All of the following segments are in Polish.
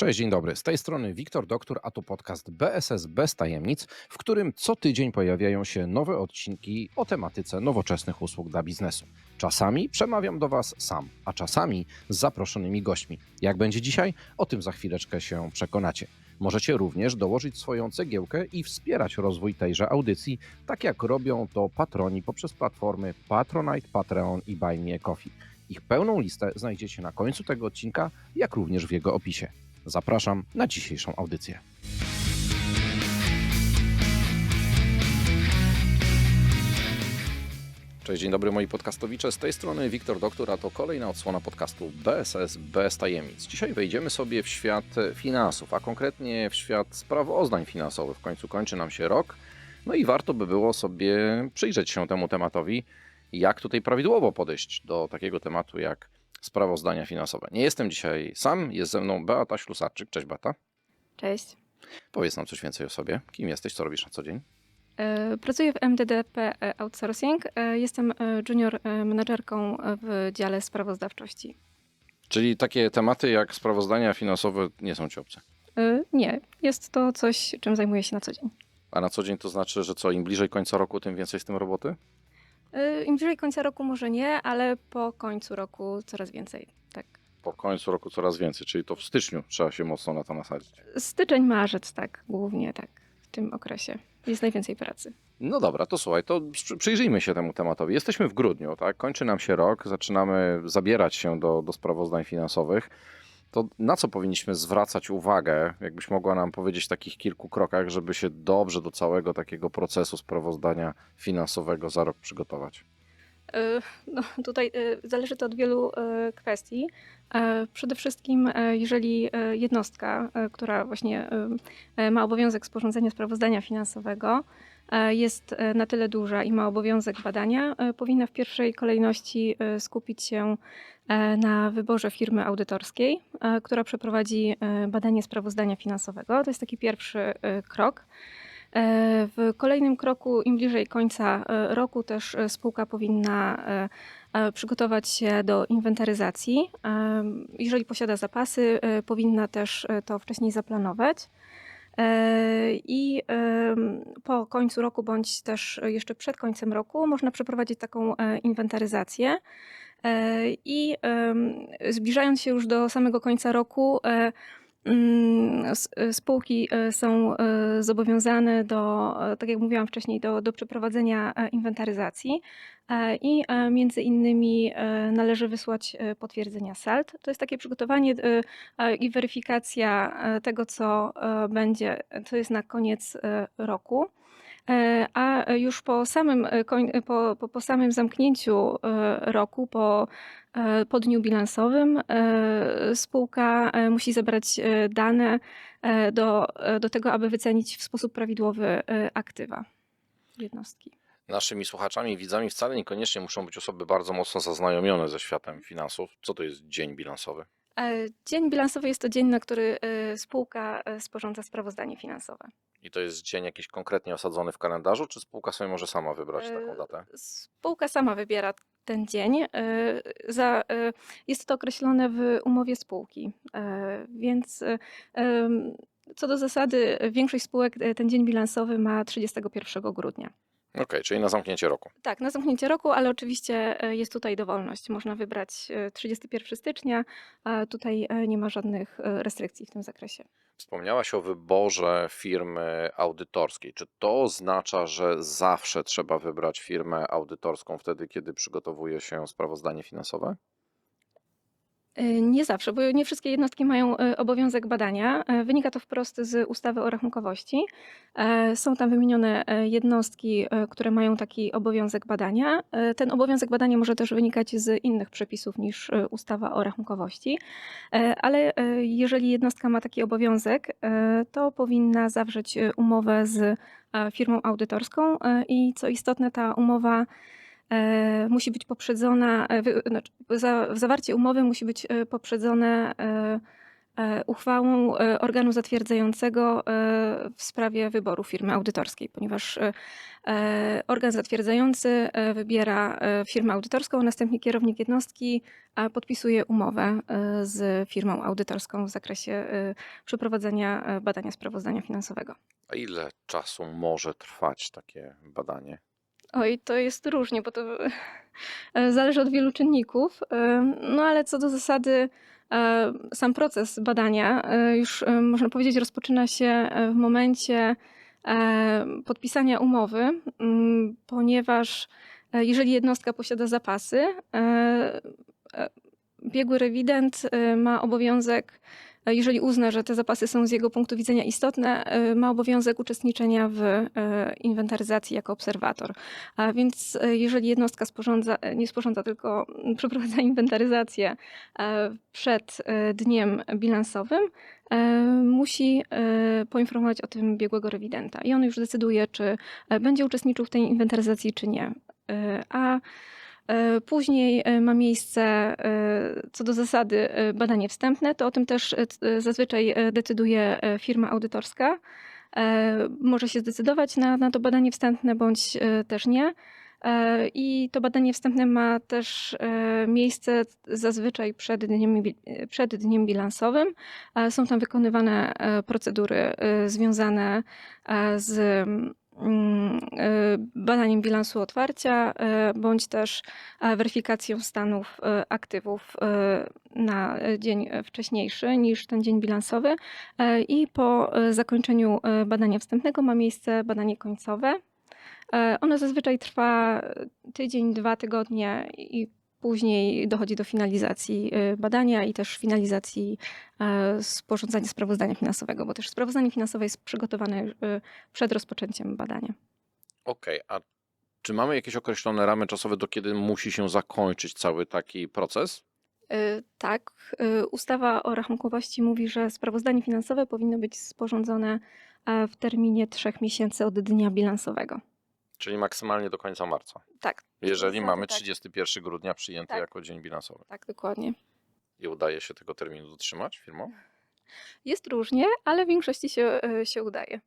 Cześć, dzień dobry. Z tej strony Wiktor Doktor, a to podcast BSS bez tajemnic, w którym co tydzień pojawiają się nowe odcinki o tematyce nowoczesnych usług dla biznesu. Czasami przemawiam do Was sam, a czasami z zaproszonymi gośćmi. Jak będzie dzisiaj? O tym za chwileczkę się przekonacie. Możecie również dołożyć swoją cegiełkę i wspierać rozwój tejże audycji, tak jak robią to patroni poprzez platformy Patronite, Patreon i Buy Me Coffee. Ich pełną listę znajdziecie na końcu tego odcinka, jak również w jego opisie. Zapraszam na dzisiejszą audycję. Cześć, dzień dobry moi podcastowicze. Z tej strony Wiktor Doktor, a to kolejna odsłona podcastu BSS bez tajemnic. Dzisiaj wejdziemy sobie w świat finansów, a konkretnie w świat sprawozdań finansowych. W końcu kończy nam się rok, no i warto by było sobie przyjrzeć się temu tematowi, jak tutaj prawidłowo podejść do takiego tematu jak sprawozdania finansowe. Nie jestem dzisiaj sam, jest ze mną Beata Ślusarczyk. Cześć Beata. Cześć. Powiedz nam coś więcej o sobie. Kim jesteś, co robisz na co dzień? E, Pracuję w MDDP Outsourcing. E, Jestem e, junior e, menedżerką w dziale sprawozdawczości. Czyli takie tematy jak sprawozdania finansowe nie są ci obce. E, Nie, jest to coś, czym zajmuję się na co dzień. A na co dzień to znaczy, że co, im bliżej końca roku, tym więcej z tym roboty? E, Im bliżej końca roku może nie, ale po końcu roku coraz więcej. Tak. Po końcu roku coraz więcej, czyli to w styczniu trzeba się mocno na to nasadzić. Styczeń, marzec, tak, głównie tak, w tym okresie jest najwięcej pracy. No dobra, to słuchaj, to przy- przyjrzyjmy się temu tematowi. Jesteśmy w grudniu, tak? Kończy nam się rok, zaczynamy zabierać się do, do sprawozdań finansowych. To na co powinniśmy zwracać uwagę, jakbyś mogła nam powiedzieć w takich kilku krokach, żeby się dobrze do całego takiego procesu sprawozdania finansowego za rok przygotować? E, No, tutaj e, zależy to od wielu e, kwestii. Przede wszystkim, jeżeli jednostka, która właśnie ma obowiązek sporządzenia sprawozdania finansowego, jest e, na tyle duża i ma obowiązek badania, e, powinna w pierwszej kolejności e, skupić się e, na wyborze firmy audytorskiej, e, która przeprowadzi e, badanie sprawozdania finansowego. To jest taki pierwszy e, krok. E, W kolejnym kroku, im bliżej końca e, roku, też e, spółka powinna e, e, przygotować się do inwentaryzacji. E, Jeżeli posiada zapasy, e, powinna też e, to wcześniej zaplanować. E, I po końcu roku, bądź też jeszcze przed końcem roku, można przeprowadzić taką e, inwentaryzację. E, I zbliżając się już do samego końca roku, Spółki e, są e, zobowiązane do, e, tak jak mówiłam wcześniej, do, do przeprowadzenia e, inwentaryzacji E, i e, między innymi e, należy wysłać e, potwierdzenia SALT. To jest takie przygotowanie e, e, i weryfikacja e, tego, co e, będzie, co jest na koniec e, roku. E, A już po samym, e, e, po, po, samym zamknięciu e, roku, po, e, po dniu bilansowym, e, spółka e, musi zebrać e, dane e, do, e, do tego, aby wycenić w sposób prawidłowy e, aktywa jednostki. Naszymi słuchaczami i widzami wcale niekoniecznie muszą być osoby bardzo mocno zaznajomione ze światem finansów. Co to jest dzień bilansowy? E, Dzień bilansowy jest to dzień, na który e, spółka e, sporządza sprawozdanie finansowe. I to jest dzień jakiś konkretnie osadzony w kalendarzu, czy spółka sobie może sama wybrać E, taką datę? Spółka sama wybiera ten dzień. e, Za, e, jest to określone w umowie spółki, e, więc co do zasady większość spółek ten dzień bilansowy ma 31 grudnia. Okej, czyli na zamknięcie roku. Tak, na zamknięcie roku, ale oczywiście e, jest tutaj dowolność. Można wybrać e, 31 stycznia, a tutaj e, nie ma żadnych e, restrykcji w tym zakresie. Wspomniałaś o wyborze firmy audytorskiej. Czy to oznacza, że zawsze trzeba wybrać firmę audytorską wtedy, kiedy przygotowuje się sprawozdanie finansowe? E, Nie zawsze, bo nie wszystkie jednostki mają e, obowiązek badania. E, Wynika to wprost z ustawy o rachunkowości. Są tam wymienione jednostki, które mają taki obowiązek badania. Ten obowiązek badania może też wynikać z innych przepisów niż ustawa o rachunkowości, ale jeżeli jednostka ma taki obowiązek, to powinna zawrzeć umowę z firmą audytorską i co istotne, ta umowa musi być poprzedzona, e, znaczy, za, zawarcie umowy musi być e, poprzedzone e, e, uchwałą e, organu zatwierdzającego e, w sprawie wyboru firmy audytorskiej, ponieważ e, e, organ zatwierdzający e, wybiera e, firmę audytorską, a następnie kierownik jednostki e, podpisuje umowę e, z firmą audytorską w zakresie e, przeprowadzenia e, badania sprawozdania finansowego. A ile czasu może trwać takie badanie? Oj, to jest różnie, bo to e, zależy od wielu czynników. e, No ale co do zasady, e, sam proces badania już można powiedzieć rozpoczyna się w momencie podpisania umowy, mm, ponieważ jeżeli jednostka posiada zapasy, biegły rewident ma obowiązek, jeżeli uzna, że te zapasy są z jego punktu widzenia istotne, e, ma obowiązek uczestniczenia w e, inwentaryzacji jako obserwator. A więc e, jeżeli jednostka sporządza, e, nie sporządza, tylko przeprowadza inwentaryzację e, przed e, dniem bilansowym, e, musi e, poinformować o tym biegłego rewidenta. I on już decyduje, czy e, będzie uczestniczył w tej inwentaryzacji, czy nie. E, A e, Później e, ma miejsce e, co do zasady e, badanie wstępne, to o tym też e, e, zazwyczaj e, decyduje e, firma audytorska. E, Może się zdecydować na, na to badanie wstępne bądź e, też nie. E, I to badanie wstępne ma też e, miejsce zazwyczaj przed dniem, przed dniem bilansowym. E, Są tam wykonywane e, procedury e, związane e, z e, badaniem bilansu otwarcia, e, bądź też e, weryfikacją stanów e, aktywów e, na dzień wcześniejszy niż ten dzień bilansowy. I po zakończeniu badania wstępnego ma miejsce badanie końcowe. Ono zazwyczaj trwa tydzień, dwa tygodnie i później dochodzi do finalizacji e, badania i też finalizacji e, sporządzania sprawozdania finansowego, bo też sprawozdanie finansowe jest przygotowane e, przed rozpoczęciem badania. Okej, a czy mamy jakieś określone ramy czasowe, do kiedy musi się zakończyć cały taki proces? Y, Tak, y, ustawa o rachunkowości mówi, że sprawozdanie finansowe powinno być sporządzone e, w terminie trzech miesięcy od dnia bilansowego. Czyli maksymalnie do końca marca. Tak, Jeżeli mamy tak. 31 grudnia przyjęty Tak. jako dzień bilansowy. tak, dokładnie. I udaje się tego terminu dotrzymać firmom? Jest różnie, ale w większości się, y, się udaje.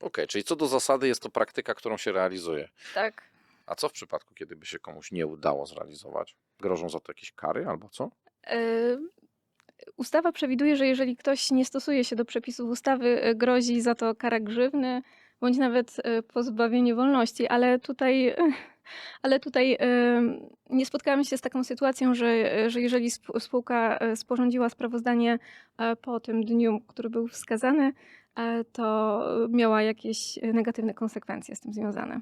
Okej, czyli co do zasady jest to praktyka, którą się realizuje. Tak. A co w przypadku, kiedy by się komuś nie udało zrealizować? Grożą za to jakieś kary albo co? Y, Ustawa przewiduje, że jeżeli ktoś nie stosuje się do przepisów ustawy, y, grozi za to kara grzywny bądź nawet y, pozbawienie wolności, ale tutaj, ale tutaj y, nie spotkałam się z taką sytuacją, że, że jeżeli sp- spółka sporządziła sprawozdanie e, po tym dniu, który był wskazany, e, to miała jakieś negatywne konsekwencje z tym związane.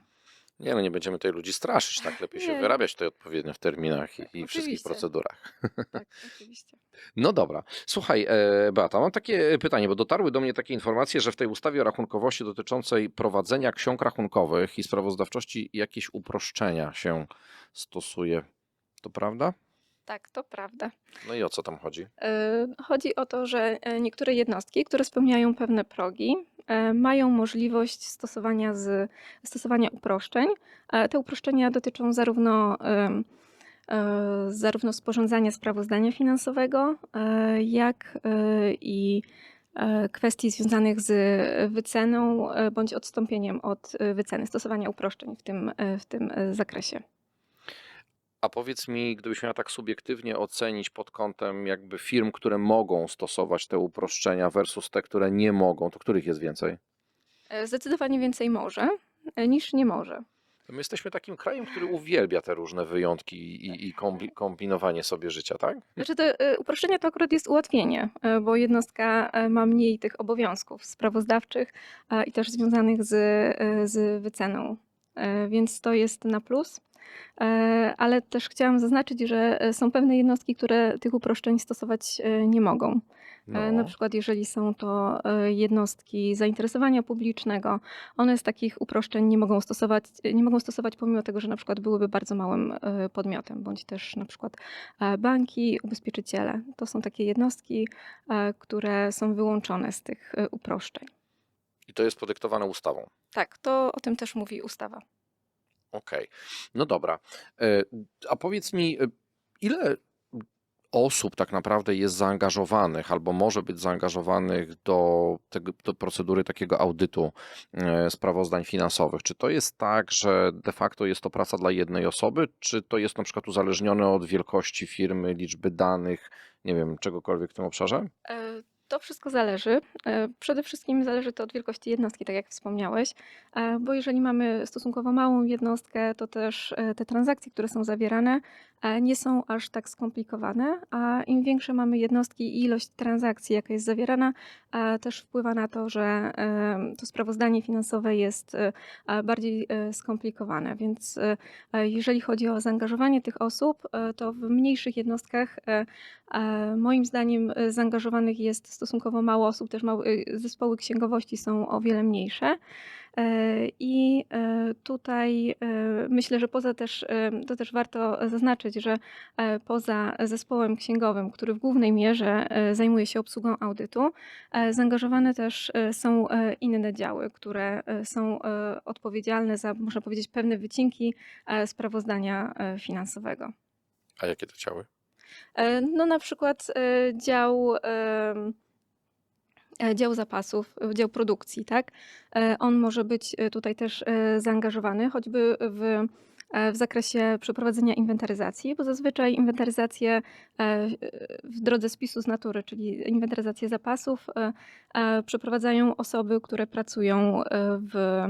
Nie, no nie będziemy tutaj ludzi straszyć, tak? Lepiej się Nie. wyrabiać tutaj odpowiednio w terminach i, i wszystkich Oczywiście. procedurach. Tak, oczywiście. No dobra. Słuchaj, e, Beata, mam takie pytanie, bo dotarły do mnie takie informacje, że w tej ustawie o rachunkowości dotyczącej prowadzenia ksiąg rachunkowych i sprawozdawczości jakieś uproszczenia się stosuje. To prawda? Tak, to prawda. No i o co tam chodzi? E, Chodzi o to, że e, niektóre jednostki, które spełniają pewne progi, e, mają możliwość stosowania, z, stosowania uproszczeń. Te uproszczenia dotyczą zarówno, zarówno sporządzania sprawozdania finansowego, jak i kwestii związanych z wyceną bądź odstąpieniem od wyceny, stosowania uproszczeń w tym, w tym zakresie. A powiedz mi, gdybyś miała tak subiektywnie ocenić pod kątem jakby firm, które mogą stosować te uproszczenia versus te, które nie mogą, to których jest więcej? E, Zdecydowanie więcej może e, niż nie może. My jesteśmy takim krajem, który uwielbia te różne wyjątki i, i kombi- kombinowanie sobie życia, tak? Znaczy to e, uproszczenie to akurat jest ułatwienie, e, bo jednostka ma mniej tych obowiązków sprawozdawczych i też związanych z, z wyceną, więc to jest na plus. E, Ale też chciałam zaznaczyć, że e, są pewne jednostki, które tych uproszczeń stosować e, nie mogą. E, Na przykład jeżeli są to jednostki zainteresowania publicznego, one z takich uproszczeń nie mogą stosować, nie mogą stosować pomimo tego, że na przykład byłyby bardzo małym podmiotem, bądź też na przykład banki, ubezpieczyciele. To są takie jednostki, które są wyłączone z tych uproszczeń. I to jest podyktowane ustawą. Tak, to o tym też mówi ustawa. Okej, no dobra. E, A powiedz mi, e, ile osób tak naprawdę jest zaangażowanych albo może być zaangażowanych do, tego, do procedury takiego audytu e, sprawozdań finansowych? Czy to jest tak, że de facto jest to praca dla jednej osoby, czy to jest na przykład uzależnione od wielkości firmy, liczby danych, nie wiem, czegokolwiek w tym obszarze? To wszystko zależy. E, Przede wszystkim zależy to od wielkości jednostki, tak jak wspomniałeś, e, bo jeżeli mamy stosunkowo małą jednostkę, to też e, te transakcje, które są zawierane, nie są aż tak skomplikowane, a im większe mamy jednostki i ilość transakcji, jaka jest zawierana, też wpływa na to, że to sprawozdanie finansowe jest bardziej skomplikowane. Więc jeżeli chodzi o zaangażowanie tych osób, to w mniejszych jednostkach Moim zdaniem zaangażowanych jest stosunkowo mało osób, też e, zespoły księgowości są o wiele mniejsze. E, I e, tutaj e, myślę, że poza też, to też warto zaznaczyć, że poza zespołem księgowym, który w głównej mierze zajmuje się obsługą audytu, zaangażowane też są inne działy, które są odpowiedzialne za, można powiedzieć, pewne wycinki sprawozdania finansowego. A jakie to działy? No na przykład dział, dział zapasów, e, dział produkcji, tak? E, On może być e, tutaj też e, zaangażowany, choćby w, e, w zakresie przeprowadzenia inwentaryzacji, bo zazwyczaj inwentaryzację e, w drodze spisu z natury, czyli inwentaryzację zapasów, e, e, przeprowadzają osoby, które pracują, e, w,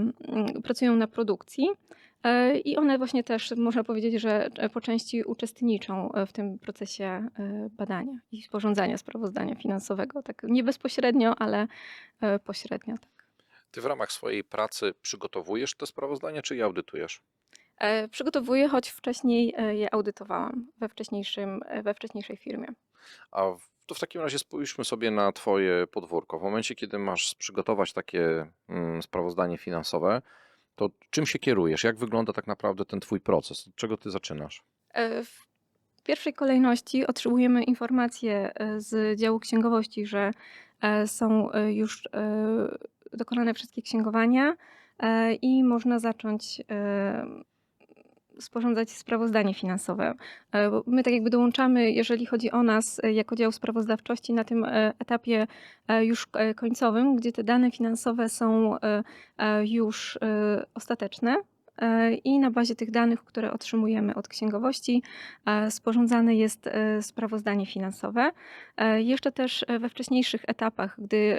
pracują na produkcji. E, I one właśnie też można powiedzieć, że e, po części uczestniczą e, w tym procesie badania i sporządzania sprawozdania finansowego. Tak nie bezpośrednio, ale pośrednio. Tak. Ty w ramach swojej pracy przygotowujesz te sprawozdania, czy je audytujesz? Przygotowuję, choć wcześniej je audytowałam we, wcześniejszym, we wcześniejszej firmie. A to w takim razie spójrzmy sobie na Twoje podwórko. W momencie, kiedy masz przygotować takie mm, sprawozdanie finansowe, to czym się kierujesz? Jak wygląda tak naprawdę ten Twój proces? Od czego Ty zaczynasz? E, W pierwszej kolejności otrzymujemy informacje e, z działu księgowości, że e, są już dokonane wszystkie księgowania i można zacząć sporządzać sprawozdanie finansowe. E, My tak jakby dołączamy, jeżeli chodzi o nas e, jako dział sprawozdawczości na tym e, etapie już końcowym, gdzie te dane finansowe są już ostateczne. I na bazie tych danych, które otrzymujemy od księgowości, sporządzane jest sprawozdanie finansowe. Jeszcze też we wcześniejszych etapach, gdy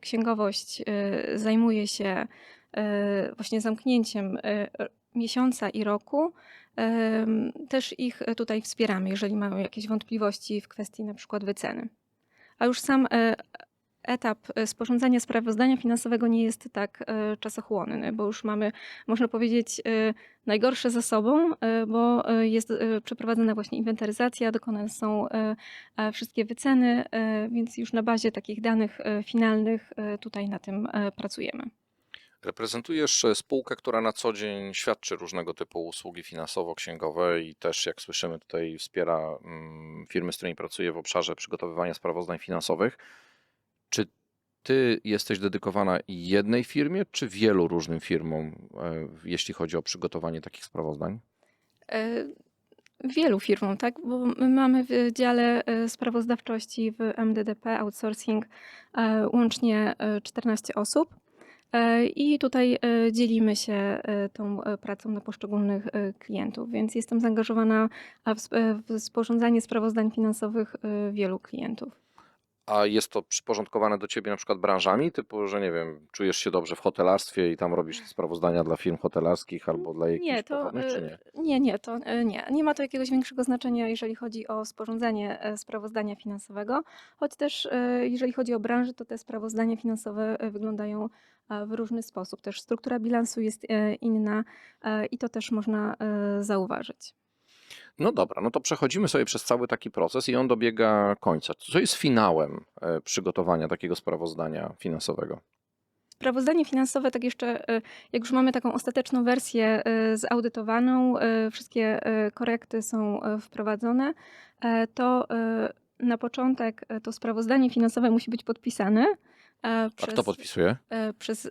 księgowość zajmuje się właśnie zamknięciem miesiąca i roku, też ich tutaj wspieramy, jeżeli mają jakieś wątpliwości w kwestii na przykład wyceny. A już sam e, etap e, sporządzania sprawozdania finansowego nie jest tak e, czasochłonny, bo już mamy, można powiedzieć, e, najgorsze za sobą, e, bo e, jest e, przeprowadzona właśnie inwentaryzacja, dokonane są e, e, wszystkie wyceny, e, więc już na bazie takich danych e, finalnych e, tutaj na tym e, pracujemy. Reprezentujesz spółkę, która na co dzień świadczy różnego typu usługi finansowo-księgowe i też, jak słyszymy, tutaj wspiera mm, firmy, z którymi pracuje w obszarze przygotowywania sprawozdań finansowych. Czy ty jesteś dedykowana jednej firmie, czy wielu różnym firmom, e, jeśli chodzi o przygotowanie takich sprawozdań? E, Wielu firmom, tak? Bo my mamy w dziale e, sprawozdawczości w MDDP Outsourcing łącznie e, 14 osób. E, I tutaj e, dzielimy się e, tą pracą na poszczególnych klientów, więc jestem zaangażowana w, sp- w sporządzanie sprawozdań finansowych wielu klientów. A jest to przyporządkowane do ciebie na przykład branżami, typu, że nie wiem, czujesz się dobrze w hotelarstwie i tam robisz te sprawozdania dla firm hotelarskich albo dla jakichś Nie, to czy e, nie? nie, nie, to e, nie. Nie ma to jakiegoś większego znaczenia, jeżeli chodzi o sporządzanie e, sprawozdania finansowego, choć też e, jeżeli chodzi o branżę, to te sprawozdania finansowe e, wyglądają e, w różny sposób. Też struktura bilansu jest inna i to też można zauważyć. No dobra, no to przechodzimy sobie przez cały taki proces i on dobiega końca. Co jest finałem e, przygotowania takiego sprawozdania finansowego? Sprawozdanie finansowe, tak jeszcze, e, jak już mamy taką ostateczną wersję e, zaudytowaną, wszystkie korekty są wprowadzone, to na początek to sprawozdanie finansowe musi być podpisane. e, A kto podpisuje? przez,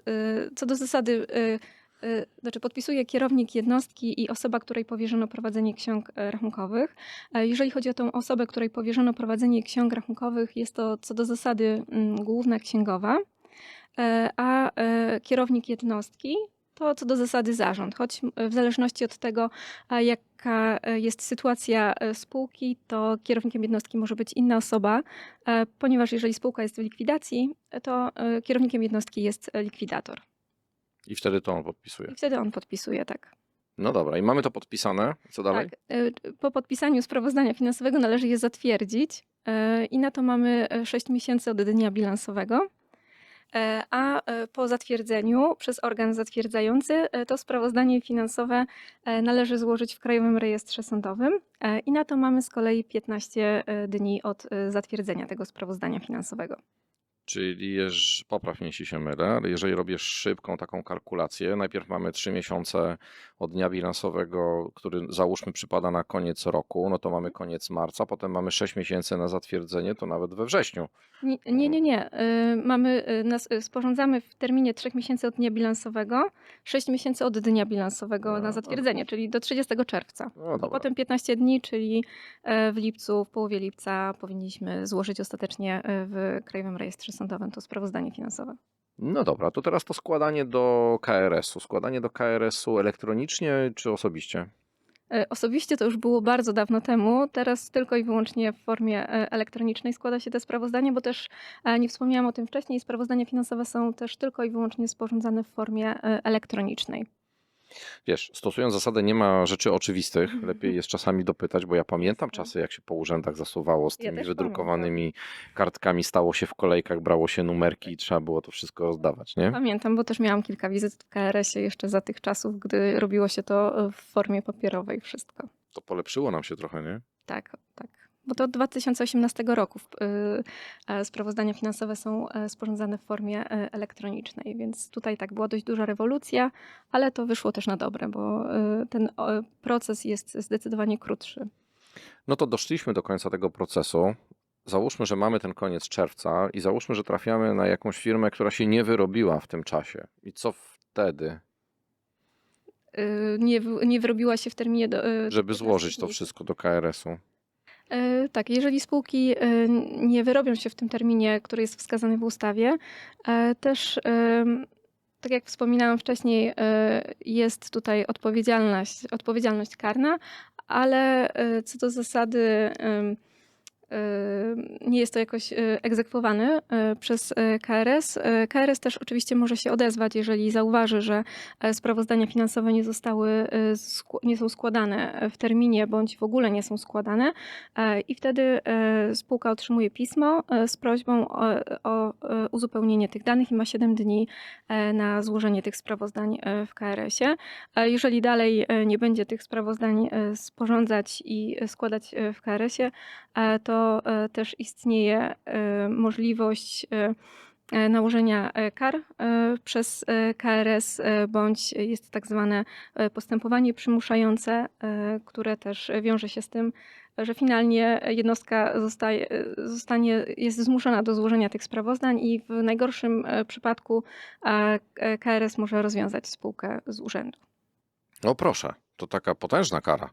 co do zasady, Znaczy podpisuje kierownik jednostki i osoba, której powierzono prowadzenie ksiąg e, rachunkowych. E, Jeżeli chodzi o tą osobę, której powierzono prowadzenie ksiąg rachunkowych, jest to co do zasady mm, główna księgowa, e, a kierownik jednostki to co do zasady zarząd, choć w zależności od tego, jaka jest sytuacja spółki, to kierownikiem jednostki może być inna osoba, ponieważ jeżeli spółka jest w likwidacji, to kierownikiem jednostki jest likwidator. I wtedy to on podpisuje. I wtedy on podpisuje, tak. No dobra, i mamy to podpisane. Co dalej? Tak. e, Po podpisaniu sprawozdania finansowego należy je zatwierdzić e, i na to mamy 6 miesięcy od dnia bilansowego. E, A e, po zatwierdzeniu przez organ zatwierdzający e, to sprawozdanie finansowe e, należy złożyć w Krajowym Rejestrze Sądowym e, i na to mamy z kolei 15 dni od e, zatwierdzenia tego sprawozdania finansowego. Czyli jeż, popraw mnie, jeśli się mylę, ale jeżeli robię szybką taką kalkulację, najpierw mamy 3 miesiące od dnia bilansowego, który załóżmy przypada na koniec roku, no to mamy koniec marca, potem mamy 6 miesięcy na zatwierdzenie, to nawet we wrześniu. Nie, nie, nie. nie. Y, Mamy, y, nas, y, sporządzamy w terminie 3 miesięcy od dnia bilansowego, 6 miesięcy od dnia bilansowego No, na zatwierdzenie, czyli do 30 czerwca. No. Potem 15 dni, czyli e, w lipcu, w połowie lipca powinniśmy złożyć ostatecznie e, w Krajowym Rejestrze Sądowym to sprawozdanie finansowe. No dobra, to teraz to składanie do KRS-u. Składanie do KRS-u elektronicznie czy osobiście? E, Osobiście to już było bardzo dawno temu. Teraz tylko i wyłącznie w formie e, elektronicznej składa się te sprawozdanie, bo też e, nie wspomniałam o tym wcześniej. Sprawozdania finansowe są też tylko i wyłącznie sporządzane w formie elektronicznej. Wiesz, stosując zasadę nie ma rzeczy oczywistych, Mhm. lepiej jest czasami dopytać, bo ja pamiętam Jasne. czasy, jak się po urzędach zasuwało z Ja tymi też wydrukowanymi kartkami, stało się w kolejkach, brało się numerki i trzeba było to wszystko rozdawać, nie? Pamiętam, bo też miałam kilka wizyt w KRS-ie jeszcze za tych czasów, gdy robiło się to e, w formie papierowej wszystko. To polepszyło nam się trochę, nie? Tak, tak. Bo to od 2018 roku y, e, sprawozdania finansowe są e, sporządzane w formie e, elektronicznej, więc tutaj tak była dość duża rewolucja, ale to wyszło też na dobre, bo ten proces jest zdecydowanie krótszy. No to doszliśmy do końca tego procesu. Załóżmy, że mamy ten koniec czerwca i załóżmy, że trafiamy na jakąś firmę, która się nie wyrobiła w tym czasie. I co wtedy, Y, Nie, nie wyrobiła się w terminie do. y, żeby 15 złożyć to wszystko do KRS-u? E, Tak, jeżeli spółki e, nie wyrobią się w tym terminie, który jest wskazany w ustawie, e, też tak jak wspominałam wcześniej, jest tutaj odpowiedzialność, odpowiedzialność karna, ale co do zasady nie jest to jakoś e, egzekwowane e, przez e, KRS. E, KRS też oczywiście może się odezwać, jeżeli zauważy, że e, sprawozdania finansowe nie zostały, e, nie są składane w terminie bądź w ogóle nie są składane. E, I wtedy e, spółka otrzymuje pismo e, z prośbą o, o e, uzupełnienie tych danych i ma 7 dni e, na złożenie tych sprawozdań e, w KRS-ie. E, Jeżeli dalej e, nie będzie tych sprawozdań e, sporządzać i e, składać e, w KRS-ie, e, to e, też istnieje e, możliwość e, nałożenia kar przez KRS, bądź jest tak zwane postępowanie przymuszające, które też wiąże się z tym, że finalnie jednostka zostaje, zostanie, jest zmuszona do złożenia tych sprawozdań i w najgorszym przypadku KRS może rozwiązać spółkę z urzędu. No proszę, to taka potężna kara.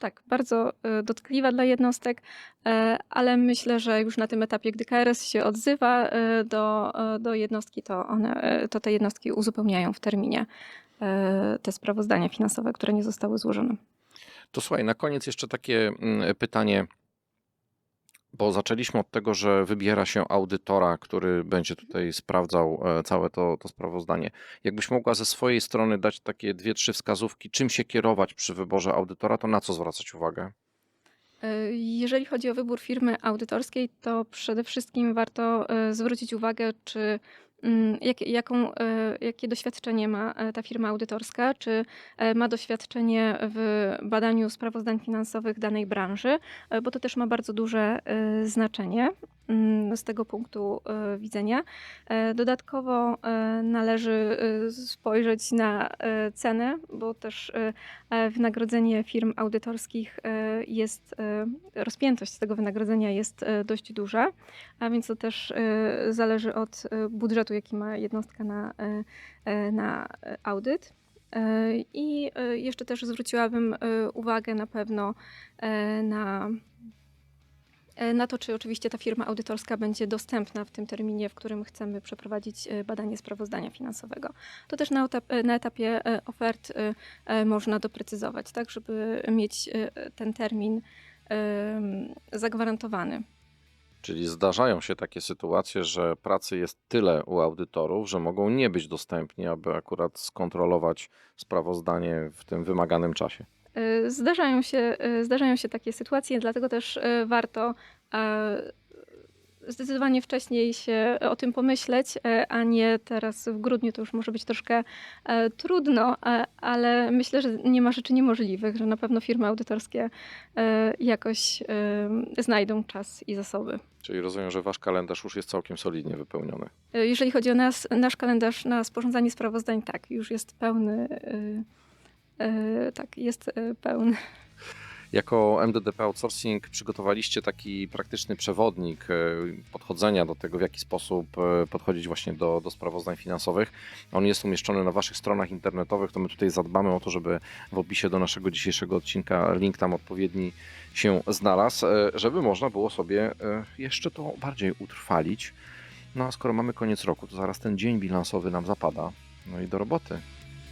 Tak, bardzo e, dotkliwa dla jednostek, e, ale myślę, że już na tym etapie, gdy KRS się odzywa e, do, do jednostki, to, one, to te jednostki uzupełniają w terminie te sprawozdania finansowe, które nie zostały złożone. To słuchaj, na koniec jeszcze takie mm, pytanie, bo zaczęliśmy od tego, że wybiera się audytora, który będzie tutaj sprawdzał e, całe to, to sprawozdanie. Jakbyś mogła ze swojej strony dać takie dwie, trzy wskazówki, czym się kierować przy wyborze audytora, to na co zwracać uwagę? E, Jeżeli chodzi o wybór firmy audytorskiej, to przede wszystkim warto e, zwrócić uwagę, czy jak, jaką, e, jakie doświadczenie ma e, ta firma audytorska, czy e, ma doświadczenie w badaniu sprawozdań finansowych danej branży, bo to też ma bardzo duże znaczenie. Mm, z tego punktu e, widzenia. E, Dodatkowo e, należy spojrzeć na cenę, bo też wynagrodzenie firm audytorskich jest, rozpiętość tego wynagrodzenia jest dość duża, a więc to też zależy od budżetu, jaki ma jednostka na, na audyt. I jeszcze też zwróciłabym uwagę na pewno na, na to, czy oczywiście ta firma audytorska będzie dostępna w tym terminie, w którym chcemy przeprowadzić e, badanie sprawozdania finansowego. To też na, etap, na etapie e, ofert e, e, można doprecyzować, tak, żeby mieć e, ten termin zagwarantowany. Czyli zdarzają się takie sytuacje, że pracy jest tyle u audytorów, że mogą nie być dostępni, aby akurat skontrolować sprawozdanie w tym wymaganym czasie. Y, Zdarzają się, y, zdarzają się takie sytuacje, dlatego też y, warto e, zdecydowanie wcześniej się o tym pomyśleć, e, a nie teraz w grudniu. To już może być troszkę e, trudno, e, ale myślę, że nie ma rzeczy niemożliwych, że na pewno firmy audytorskie e, jakoś e, znajdą czas i zasoby. Czyli rozumiem, że wasz kalendarz już jest całkiem solidnie wypełniony. E, Jeżeli chodzi o nas, nasz kalendarz na sporządzanie sprawozdań, tak, już jest pełny. E, Tak, jest e, pełny. Jako MDDP Outsourcing przygotowaliście taki praktyczny przewodnik e, podchodzenia do tego, w jaki sposób podchodzić właśnie do, do sprawozdań finansowych. On jest umieszczony na waszych stronach internetowych, to my tutaj zadbamy o to, żeby w opisie do naszego dzisiejszego odcinka link tam odpowiedni się znalazł, żeby można było sobie jeszcze to bardziej utrwalić. No a skoro mamy koniec roku, to zaraz ten dzień bilansowy nam zapada. No i do roboty.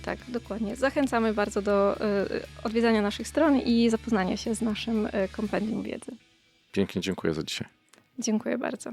Tak, dokładnie. Zachęcamy bardzo do e, odwiedzania naszych stron i zapoznania się z naszym e, kompendium wiedzy. Pięknie dziękuję za dzisiaj. Dziękuję bardzo.